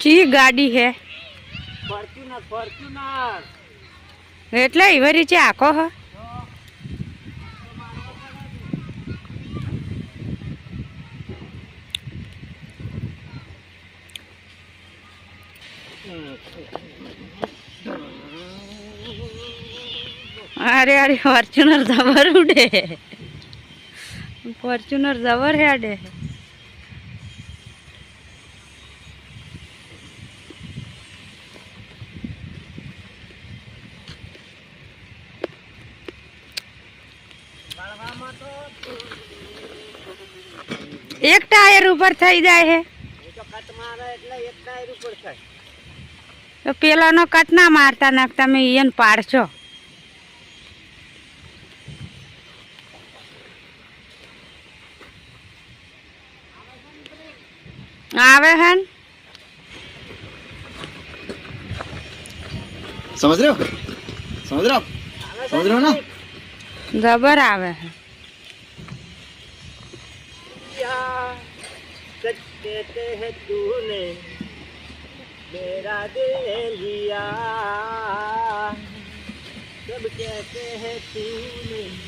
ચી ગાડી હે? Fortuner Fortuner. એટલે ઈવરી છે આખો હ. અરે અરે ફોર્ચ્યુનર જબર ઉડે. ફોર્ચ્યુનર જબર હેડે. એક ટાયર ઉપર થઈ જાય હે. પેલાનો કટ ના મારતા નાખતા તમે એને પાડશો. आवे हैं समझ रहे हो? समझ रहे हो समझ रहे हो ना? जबर आवे है हैं तूने मेरा दे लिया। सब कहते हैं तूने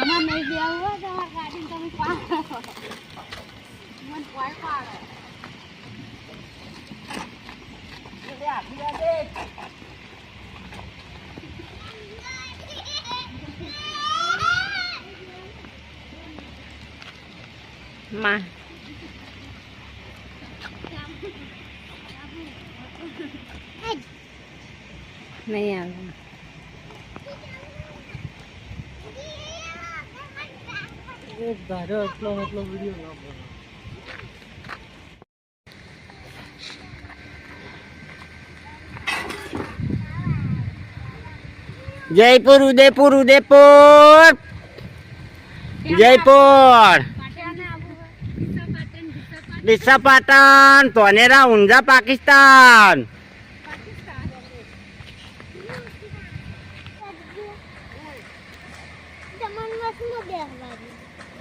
আমার নাই দেওয়া আমার গাড়ি তো আমি পা quái qua rồi. Đi đẹp, đi đẹp đi mà. Này à. એક ધારો એટલો એટલો વીડિયો લાંબો જયપુર ઉદયપુર ઉદયપુર. જયપુર ડીસા પાટણ ધોનેરા ઊંઝા પાકિસ્તાન.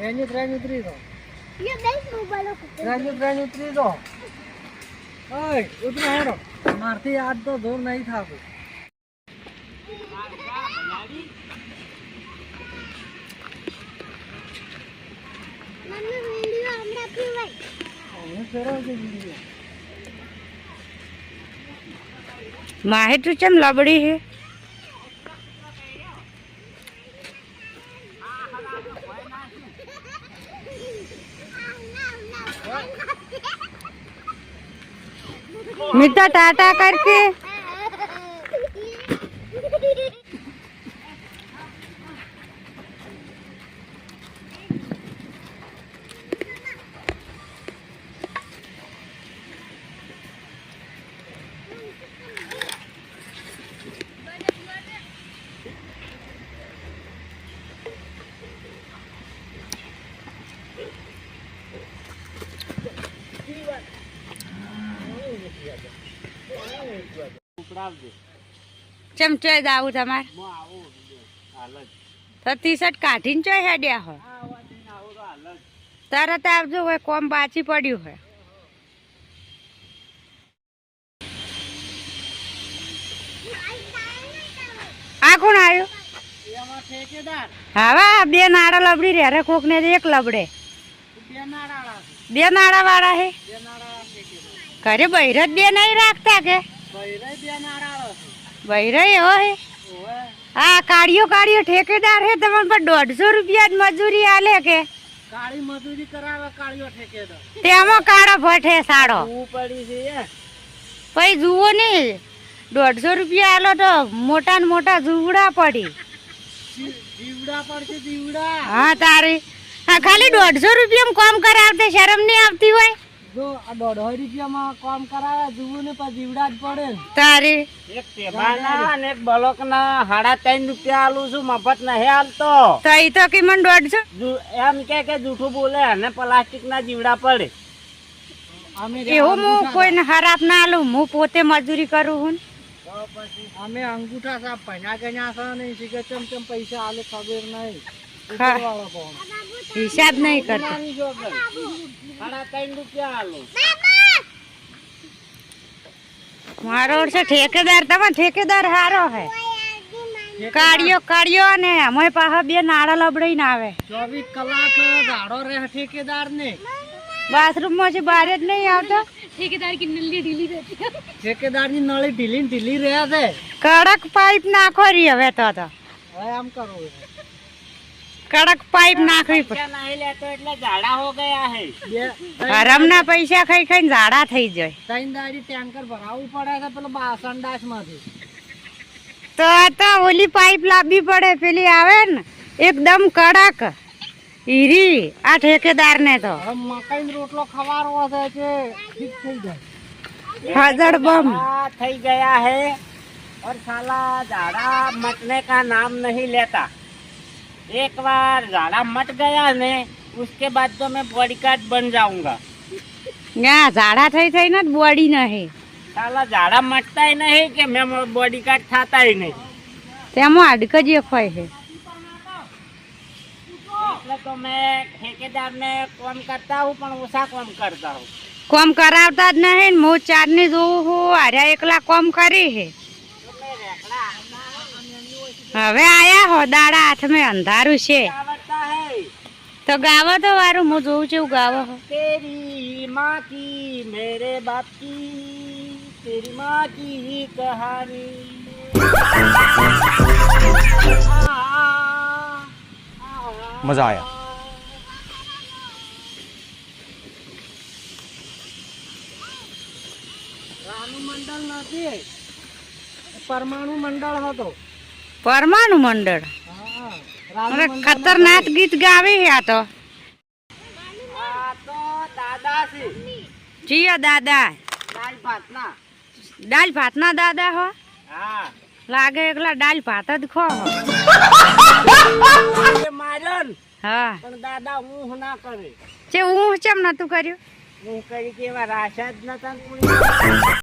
એની ત્રણ ઉતરી દો ત્રણ ત્રણ ઉતરી દો ઓય ઉતરો હેડો મારથી આજ તો દૂર નહીં થાતું માહે તું ચમ લબડી હે મીઠા ટાટા કરકે પકડાવજે ચમચોય દાવું તમારે? હું તો ટી શર્ટ કાઢીને ચોય હેડ્યા તો તરત આવજો હોય કોમ બાચી પડ્યું હોય. આ કોણ આવ્યું? હા બે નાડા લબડી રે અરે કોક ને એક લબડે. બે નાળા બે નાડા વાળા હે ઘરે બહેર જ બે નહીં રાખતા કે? બૈરાય એવો હે ઓવે. કાળિયો કાળિયો ઠેકેદાર હે તમને પણ દોઢસો રૂપિયા જ મજૂરી આલે કે? કાળી મજૂરી કરાવે કાળીઓ ઠેકેદાર. તેમાં કાળો ભઠે સાડો પડી છે પછી જુઓ નહીં. દોઢસો રૂપિયા આલો તો મોટા ને મોટા જુવડા પડી. જીવડા પડશે જીવડા. હા તારી. હા ખાલી દોઢસો રૂપિયામાં કામ કરાવતે શરમ નહીં આવતી હોય? જો આ દોઢસો રૂપિયામાં કામ કરાવે જુઓ ને પછી જીવડા જ પડે ને. એક ટેબાના અને એક બ્લોક સાડા ત્રણ રૂપિયા આલું છું મફત નહીં હાલતો. તો એ તો કે દોઢસો એમ કે કે જૂઠું બોલે અને પ્લાસ્ટિક ના જીવડા પડે. એવું હું કોઈને ખરાબ ના આલું હું પોતે મજૂરી કરું હું અમે અંગૂઠા સાહેબ પૈણા ગણ્યા છે ને ચમ ચમ પૈસા આલે ખબર નહીં? હિસાબ નહીં મારો છે ઠેકેદાર તમે ઠેકેદાર હારો હે. કાળિયો કાઢ્યો ને અમે પાહા બે નાળા લબડાઈ ને આવે. ચોવીસ કલાક ગાડો રહે ઠેકેદાર ને બાથરૂમમાં છે બહાર જ નહીં આવતો. ઠેકેદારની નળી ઢીલી રહેતી ઠેકેદારની નળી ઢીલી ઢીલી રહ્યા છે. કડક પાઇપ નાખો રહી હવે તો હવે આમ કરવું કડક પાઇપ નાખવી પડે નહીં લેતો એટલે ઝાડા હો ગયા હે બે હરામના પૈસા ખાઈ ખાઈને ઝાડા થઈ જાય ત્રણ દાડી ટેન્કર ભરાવવું પડે છે પેલો બાસણ ડાસ માંથી તો આ તો ઓલી પાઇપ લાવવી પડે પેલી આવે ને એકદમ કડક હીરી આ ઠેકેદાર ને તો હવે મકાઈ રોટલો ખવારવો છે કે ઠીક થઈ જાય હાજર બમ हाँ, થઈ ગયા है और साला झाड़ा मटने का नाम नहीं लेता एक बार झाड़ा मट गया ने उसके बाद तो मैं बॉडी गार्ड बन जाऊंगा ના ઝાડા થઈ થઈને જ બોડી નહીં साला झाड़ा मटता ही नहीं कि मैं बॉडी गार्ड खाता ही नहीं તેમાં હાડક જ એક હોય છે એટલે તો मैं ठेकेदार में काम करता हूँ પણ ઓછા કામ કરતા હું કોમ કરાવતા જ નહીં ને હું ચાર ની જોઉં હું હાર્યા એકલા કોમ કરી છે હવે આયા હો દાડા હાથમે અંધારું છે. તો ગાવો તો વારું હું જોઉં છું ગાવો તેરી માં કી મેરે બાપ કી તેરી માં કી કહાની. મજા આયા. રાનુ મંડળ નથી. પરમાણુ મંડળ હતો. પરમાણુ મંડળ. હા ખતરનાક ગીત ગાવે છે આ તો. છે જીયા દાદા. દાલ દાલ દાદા હો. લાગે એકલા દાલ ભાત જ ખો હો. દાદા હું. ના કરે જે હું ચમ નતું કર્યું? હું કરી કે એવા રાશા.